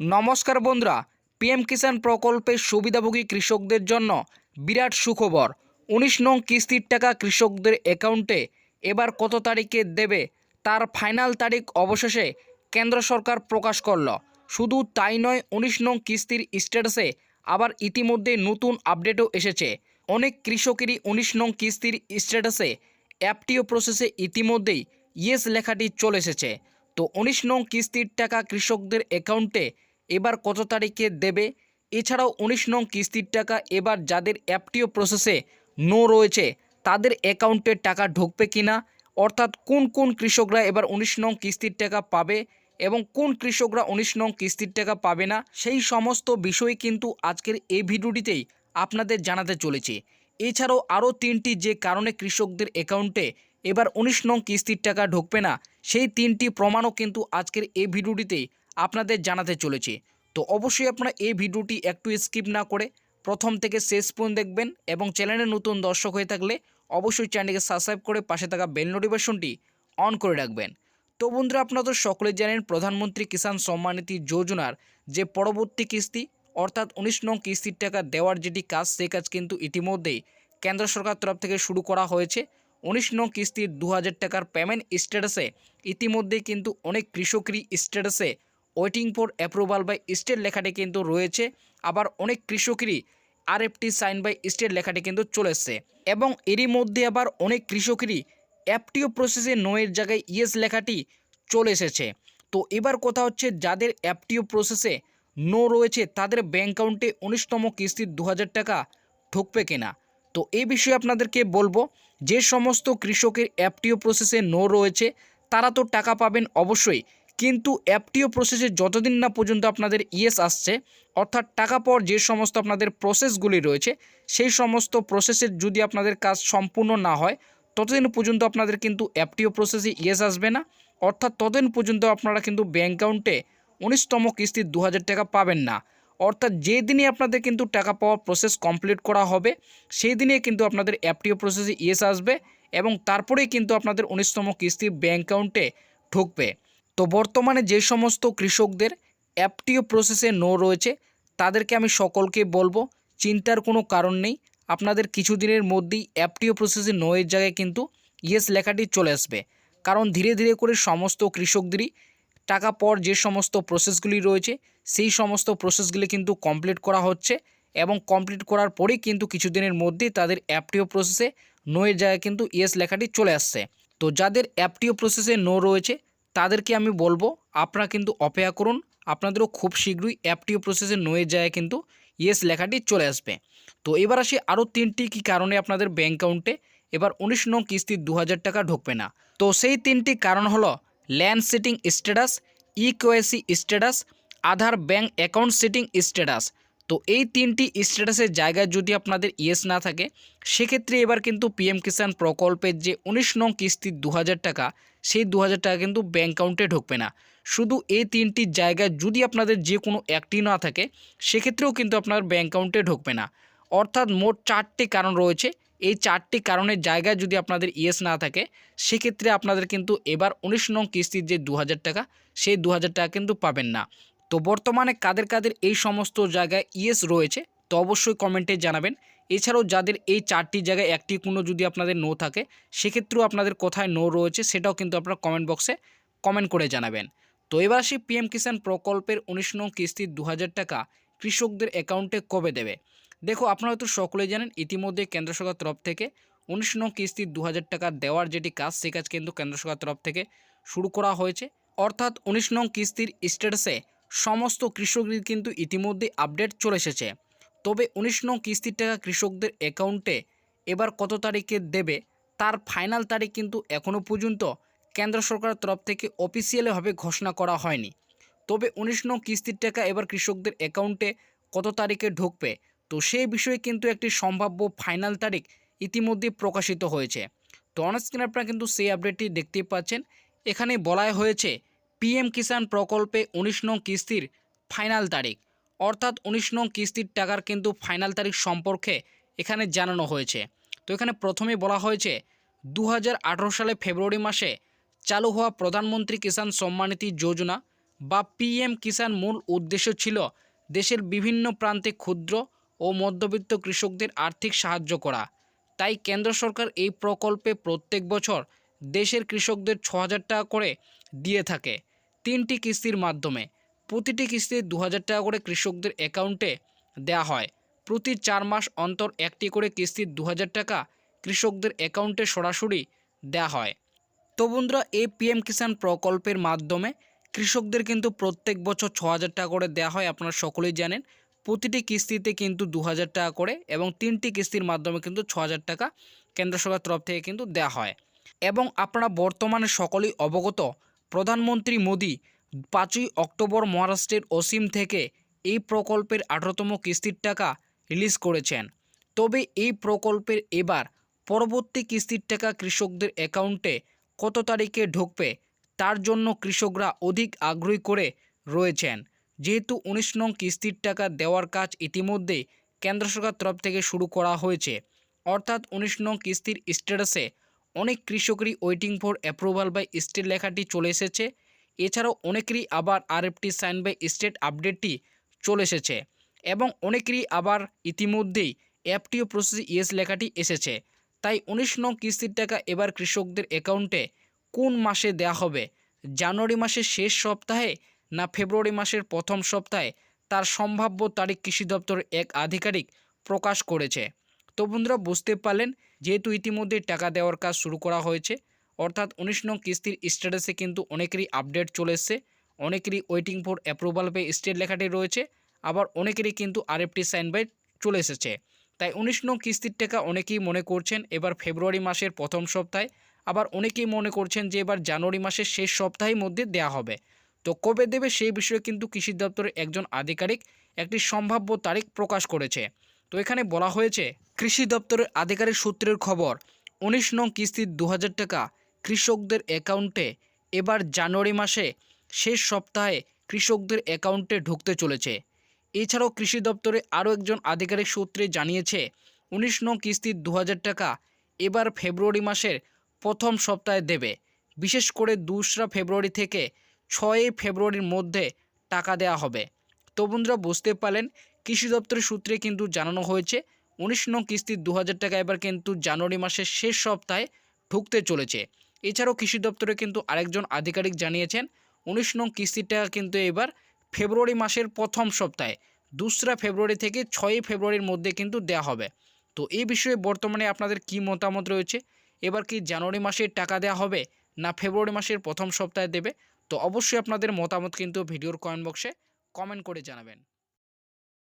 নমস্কার বন্ধুরা, পিএম কিষাণ প্রকল্পের সুবিধাভোগী কৃষকদের জন্য বিরাট সুখবর। উনিশ নং কিস্তির টাকা কৃষকদের অ্যাকাউন্টে এবার কত তারিখে দেবে তার ফাইনাল তারিখ অবশেষে কেন্দ্র সরকার প্রকাশ করল। শুধু তাই নয়, উনিশ নং কিস্তির স্ট্যাটাসে আবার ইতিমধ্যে নতুন আপডেটও এসেছে। অনেক কৃষকেরই উনিশ নং কিস্তির স্ট্যাটাসে অ্যাপটিও প্রসেসে ইতিমধ্যেই ইয়েস লেখাটি চলে এসেছে। তো উনিশ নং কিস্তির টাকা কৃষকদের অ্যাকাউন্টে এবার কত তারিখে দেবে? এছাড়াও উনিশ নং কিস্তির টাকা এবার যাদের অ্যাপটিও প্রসেসে নো রয়েছে, তাদের অ্যাকাউন্টে টাকা ঢুকবে কিনা? অর্থাৎ কোন কোন কৃষকরা এবার উনিশ নং কিস্তির টাকা পাবে এবং কোন কৃষকরা উনিশ নং কিস্তির টাকা পাবে না? সেই সমস্ত বিষয় কিন্তু আজকের এই ভিডিওটিতেই আপনাদের জানাতে চলেছি। এছাড়াও আরও তিনটি যে কারণে কৃষকদের অ্যাকাউন্টে এবার উনিশ নং কিস্তির টাকা ঢুকবে না, সেই তিনটি প্রমাণও কিন্তু আজকের এই ভিডিওটিতেই আপনাদের জানাতে চলেছি। তো অবশ্যই আপনারা এই ভিডিওটি একটু স্কিপ না করে প্রথম থেকে শেষ পর্যন্ত দেখবেন এবং চ্যানেলে নতুন দর্শক হয়ে থাকলে অবশ্যই চ্যানেলকে সাবস্ক্রাইব করে পাশে থাকা বেল নোটিফিকেশনটি অন করে রাখবেন। তো বন্ধুরা আপনারা তো সকলে জানেন প্রধানমন্ত্রী কিষাণ সম্মান নিধি যোজনার যে পরবর্তী কিস্তি, অর্থাৎ উনিশ নং কিস্তির টাকা দেওয়ার যেটি কাজ, সেই কাজ কিন্তু ইতিমধ্যেই কেন্দ্র সরকার তরফ থেকে শুরু করা হয়েছে। উনিশ নং কিস্তির দু হাজার টাকার পেমেন্ট স্ট্যাটাসে ইতিমধ্যেই কিন্তু অনেক কৃষকেরই স্ট্যাটাসে waiting for approval by state লেখাটি কিন্তু রয়েছে। আবার অনেক কৃষকেরই আরএফটি সাইন বাই স্টেট লেখাটি কিন্তু চলে এসছে। এবং এরই মধ্যে আবার অনেক কৃষকেরই অ্যাপটিও প্রসেসে নোয়ের জায়গায় ইয়েস লেখাটি চলে এসেছে। তো এবার কথা হচ্ছে, যাদের অ্যাপটিও প্রসেসে নো রয়েছে, তাদের ব্যাঙ্ক অ্যাকাউন্টে উনিশতম কিস্তির দু হাজার টাকা ঢুকবে কিনা? তো এই বিষয়ে আপনাদেরকে বলব, যে সমস্ত কৃষকের অ্যাপটিও প্রসেসে নো রয়েছে, তারা তো টাকা পাবেন অবশ্যই। কিন্তু অ্যাপটিও প্রসেসে যতদিন না পর্যন্ত আপনাদের ইয়েস আসছে, অর্থাৎ টাকা পাওয়ার যে সমস্ত আপনাদের প্রসেসগুলি রয়েছে, সেই সমস্ত প্রসেসের যদি আপনাদের কাজ সম্পূর্ণ না হয়, ততদিন পর্যন্ত আপনাদের কিন্তু অ্যাপটিও প্রসেসে ইয়েস আসবে না। অর্থাৎ ততদিন পর্যন্ত আপনারা কিন্তু ব্যাঙ্ক অ্যাকাউন্টে উনিশতম কিস্তির দু হাজার টাকা পাবেন না। অর্থাৎ যেদিনই আপনাদের কিন্তু টাকা পাওয়ার প্রসেস কমপ্লিট করা হবে, সেই দিনে কিন্তু আপনাদের অ্যাপটিও প্রসেসে ইয়েস আসবে এবং তারপরেই কিন্তু আপনাদের উনিশতম কিস্তি ব্যাঙ্ক অ্যাকাউন্টে ঢুকবে। তো বর্তমানে যে সমস্ত কৃষকদের অ্যাপটিও প্রসেসে নো রয়েছে, তাদেরকে আমি সকলকে বলব, চিন্তার কোনো কারণ নেই। আপনাদের কিছুদিনের মধ্যেই অ্যাপটিও প্রসেসে নো এর জায়গায় কিন্তু ইয়েস লেখাটি চলে আসবে। কারণ ধীরে ধীরে করে সমস্ত কৃষকদেরই টাকা পর যে সমস্ত প্রসেসগুলি রয়েছে, সেই সমস্ত প্রসেসগুলি কিন্তু কমপ্লিট করা হচ্ছে এবং কমপ্লিট করার পরেই কিন্তু কিছুদিনের মধ্যেই তাদের অ্যাপটিও প্রসেসে নো এর জায়গায় কিন্তু ইয়েস লেখাটি চলে আসছে। তো যাদের অ্যাপটিও প্রসেসে নো রয়েছে তাদেরকে আমি বলব, আপনারা কিন্তু অপেক্ষা করুন, আপনাদেরও খুব শীঘ্রই অ্যাপটিও প্রসেসে নো এর জায়গায় কিন্তু ইয়েস লেখাটি চলে আসবে। তো এবার আসি আরও তিনটি কি কারণে আপনাদের ব্যাঙ্ক অ্যাকাউন্টে এবার উনিশ নং কিস্তির দু টাকা ঢুকবে না। তো সেই তিনটি কারণ হলো land seeding status eKYC status Aadhaar bank account seeding status তো এই তিনটি স্ট্যাটাসের জায়গায় যদি আপনাদের ইয়েস না থাকে, সেক্ষেত্রে এবার কিন্তু পিএম কিষাণ প্রকল্পের যে উনিশ নং কিস্তির দু টাকা সেই দু হাজার টাকা কিন্তু ব্যাঙ্ক অ্যাকাউন্টে ঢুকবে না। শুধু এই তিনটি জায়গায় যদি আপনাদের যে কোনো একটি না থাকে, সেক্ষেত্রেও কিন্তু আপনার ব্যাঙ্ক অ্যাকাউন্টে ঢুকবে না। অর্থাৎ মোট চারটি কারণ রয়েছে। এই চারটি কারণের জায়গায় যদি আপনাদের ইয়েস না থাকে, সেক্ষেত্রে আপনাদের কিন্তু এবার উনিশ নং কিস্তির যে দু হাজার টাকা, সেই দু হাজার টাকা কিন্তু পাবেন না। তো বর্তমানে কাদের কাদের এই সমস্ত জায়গায় ইয়েস রয়েছে, তো অবশ্যই কমেন্টে জানাবেন। এছাড়াও যাদের এই চারটি জায়গায় একটি কোনো যদি আপনাদের নো থাকে, সেক্ষেত্রেও আপনাদের কোথায় নো রয়েছে সেটাও কিন্তু আপনারা কমেন্ট বক্সে কমেন্ট করে জানাবেন। তো এবার আসি পিএম কিষাণ প্রকল্পের উনিশ নং কিস্তির দু টাকা কৃষকদের অ্যাকাউন্টে কবে দেবে? দেখো, আপনারা তো সকলেই জানেন, ইতিমধ্যে কেন্দ্র সরকার তরফ থেকে উনিশ নং কিস্তির দু টাকা দেওয়ার যেটি কাজ সেই কাজ কিন্তু কেন্দ্র সরকার তরফ থেকে শুরু করা হয়েছে। অর্থাৎ উনিশ নং কিস্তির স্ট্যাটাসে সমস্ত কৃষকদের কিন্তু ইতিমধ্যে আপডেট চলে এসেছে। তবে উনিশ নং কিস্তির টাকা কৃষকদের অ্যাকাউন্টে এবার কত তারিখে দেবে, তার ফাইনাল তারিখ কিন্তু এখনও পর্যন্ত কেন্দ্র সরকারের তরফ থেকে অফিসিয়ালিভাবে ঘোষণা করা হয়নি। তবে উনিশ নং কিস্তির টাকা এবার কৃষকদের অ্যাকাউন্টে কত তারিখে ঢুকবে, তো সেই বিষয়ে কিন্তু একটি সম্ভাব্য ফাইনাল তারিখ ইতিমধ্যে প্রকাশিত হয়েছে। তো অনস্ক্রিন আপনারা কিন্তু সেই আপডেটটি দেখতেই পাচ্ছেন। এখানে বলাই হয়েছে, পিএম কিষাণ প্রকল্পে উনিশ নং কিস্তির ফাইনাল তারিখ। অর্থাৎ উনিশ নং কিস্তির টাকার কিন্তু ফাইনাল তারিখ সম্পর্কে এখানে জানানো হয়েছে। তো এখানে প্রথমে বলা হয়েছে দু হাজার আঠেরো সালে ফেব্রুয়ারি মাসে চালু হওয়া প্রধানমন্ত্রী কিষাণ সম্মানিধি যোজনা বা পিএম কিষাণ মূল উদ্দেশ্য ছিল দেশের বিভিন্ন প্রান্তে ক্ষুদ্র ও মধ্যবিত্ত কৃষকদের আর্থিক সাহায্য করা। তাই কেন্দ্র সরকার এই প্রকল্পে প্রত্যেক বছর দেশের কৃষকদের ছ টাকা করে দিয়ে থাকে তিনটি কিস্তির মাধ্যমে। প্রতিটি কিস্তি দু টাকা করে কৃষকদের অ্যাকাউন্টে দেওয়া হয়। প্রতি চার মাস অন্তর একটি করে কিস্তির দু টাকা কৃষকদের অ্যাকাউন্টে সরাসরি দেওয়া হয়। তো বন্ধুরা, এই পিএম কিষাণ প্রকল্পের মাধ্যমে কৃষকদের কিন্তু প্রত্যেক বছর ছ টাকা করে দেওয়া হয়, আপনারা সকলেই জানেন। প্রতিটি কিস্তিতে কিন্তু দু হাজার টাকা করে এবং তিনটি কিস্তির মাধ্যমে কিন্তু ছ টাকা কেন্দ্র সরকার তরফ থেকে কিন্তু দেওয়া হয়। এবং আপনারা বর্তমানে সকলেই অবগত, প্রধানমন্ত্রী মোদী পাঁচই অক্টোবর মহারাষ্ট্রের অসীম থেকে এই প্রকল্পের আঠারোতম কিস্তির টাকা রিলিজ করেছেন। তবে এই প্রকল্পের এবার পরবর্তী কিস্তির টাকা কৃষকদের অ্যাকাউন্টে কত তারিখে ঢুকবে, তার জন্য কৃষকরা অধিক আগ্রহী করে রয়েছেন। যেহেতু উনিশ নং কিস্তির টাকা দেওয়ার কাজ ইতিমধ্যেই কেন্দ্র সরকার তরফ থেকে শুরু করা হয়েছে, অর্থাৎ উনিশ নং কিস্তির স্ট্যাটাসে অনেক কৃষকেরই waiting for approval by state লেখাটি চলে এসেছে। এছাড়াও অনেকেরই আবার আরএফটি সাইন বাই স্টেট আপডেটটি চলে এসেছে এবং অনেকেরই আবার ইতিমধ্যেই অ্যাপটিও প্রসেস ইয়েস লেখাটি এসেছে। তাই উনিশ নং কিস্তির টাকা এবার কৃষকদের অ্যাকাউন্টে কোন মাসে দেয়া হবে? জানুয়ারি মাসের শেষ সপ্তাহে না ফেব্রুয়ারি মাসের প্রথম সপ্তাহে? তার সম্ভাব্য তারিখ কৃষি দপ্তরের এক আধিকারিক প্রকাশ করেছে। তো বন্ধুরা, বুঝতে পারলেন, যেহেতু ইতিমধ্যে টাকা দেওয়ার কাজ শুরু করা হয়েছে অর্থাৎ উনিশ নং কিস্তির স্ট্যাটাসে কিন্তু অনেকেরই আপডেট চলে এসছে। অনেকেরই waiting for approval by state লেখাটি রয়েছে। আবার অনেকেরই কিন্তু আরএফটি সাইন বাই চলে এসেছে। তাই উনিশ নং কিস্তির টাকা অনেকেই মনে করছেন এবার ফেব্রুয়ারি মাসের প্রথম সপ্তাহে। আবার অনেকেই মনে করছেন যে এবার জানুয়ারি মাসের শেষ সপ্তাহের মধ্যে দেয়া হবে। তো কবে দেবে সেই বিষয়ে কিন্তু কৃষি দপ্তরের একজন আধিকারিক একটি সম্ভাব্য তারিখ প্রকাশ করেছে। তো এখানে বলা হয়েছে, কৃষি দপ্তরের আধিকারিক সূত্রের খবর, উনিশ নং কিস্তির দু হাজার টাকা কৃষকদের অ্যাকাউন্টে এবার জানুয়ারি মাসে শেষ সপ্তাহে কৃষকদের অ্যাকাউন্টে ঢুকতে চলেছে। এছাড়াও কৃষি দপ্তরে আরও একজন আধিকারিক সূত্রে জানিয়েছে, উনিশ নং কিস্তির দু হাজার টাকা এবার ফেব্রুয়ারি মাসের প্রথম সপ্তাহে দেবে। বিশেষ করে দোসরা ফেব্রুয়ারি থেকে ছয়ই ফেব্রুয়ারির মধ্যে টাকা দেওয়া হবে। তো বন্ধুরা, বুঝতে পারলেন, কৃষি দপ্তরের সূত্রে কিন্তু জানানো হয়েছে, উনিশ নং কিস্তির দু হাজার টাকা এবার কিন্তু জানুয়ারি মাসের শেষ সপ্তাহে ঢুকতে চলেছে। এছাড়াও কৃষি দপ্তরে কিন্তু আরেকজন আধিকারিক জানিয়েছেন, উনিশ নং কিস্তির টাকা কিন্তু এবার ফেব্রুয়ারি মাসের প্রথম সপ্তাহে, দোসরা ফেব্রুয়ারি থেকে ছয়ই ফেব্রুয়ারির মধ্যে কিন্তু দেওয়া হবে। তো এই বিষয়ে বর্তমানে আপনাদের কি মতামত রয়েছে? এবার কি জানুয়ারি মাসে টাকা দেওয়া হবে না ফেব্রুয়ারি মাসের প্রথম সপ্তাহে দেবে? তো অবশ্যই আপনাদের মতামত কিন্তু ভিডিওর কমেন্ট বক্সে কমেন্ট করে জানাবেন।